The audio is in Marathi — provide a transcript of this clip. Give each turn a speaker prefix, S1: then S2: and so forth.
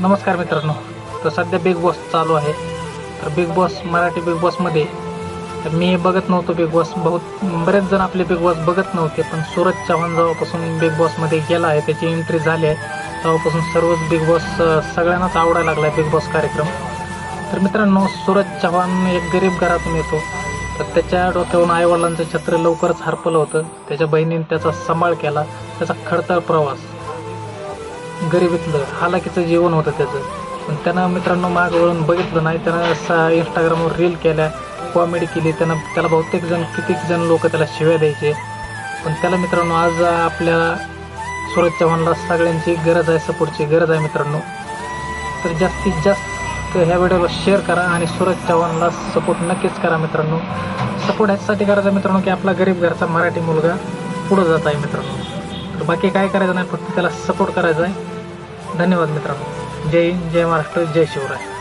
S1: नमस्कार मित्रांनो. तर सध्या बिग बॉस चालू आहे. तर बिग बॉस मराठी बिग बॉसमध्ये तर मी बघत नव्हतो बिग बॉस बहुत बरेच जण आपले बिग बॉस बघत नव्हते पण सूरज चव्हाण जेव्हापासून बिग बॉसमध्ये गेला आहे त्याची एंट्री झाली आहे तेव्हापासून सर्वच बिग बॉस सगळ्यांनाच आवडायला लागला आहे बिग बॉस कार्यक्रम. तर मित्रांनो सूरज चव्हाण एक गरीब घरातून येतो. तर त्याच्या डोक्यावरून आईवडिलांचं छत्र लवकरच हरपलं होतं. त्याच्या बहिणीने त्याचा सांभाळ केला. त्याचा खडतर प्रवास. गरिबीतलं हालाकीचं जीवन होतं त्याचं. पण त्यानं मित्रांनो माग वळून बघितलं नाही त्यानं सा इंस्टाग्रामवर रील केल्या कॉमेडी केली त्यानं त्याला बहुतेक जण कितीक जण लोक त्याला शिव्या द्यायचे. पण त्याला मित्रांनो आज आपल्या सूरज चव्हाणला सगळ्यांची गरज आहे सपोर्टची गरज आहे मित्रांनो. तर जास्तीत जास्त ह्या व्हिडिओला शेअर करा आणि सूरज चव्हाणला सपोर्ट नक्कीच करा मित्रांनो. सपोर्ट ह्याच्यासाठी करायचा मित्रांनो की आपला गरीब घरचा मराठी मुलगा पुढं जात आहे मित्रांनो. तर बाकी काय करायचं नाही फक्त त्याला सपोर्ट करायचा आहे. धन्यवाद मित्रांनो. जय हिंद जय महाराष्ट्र जय शिवराय.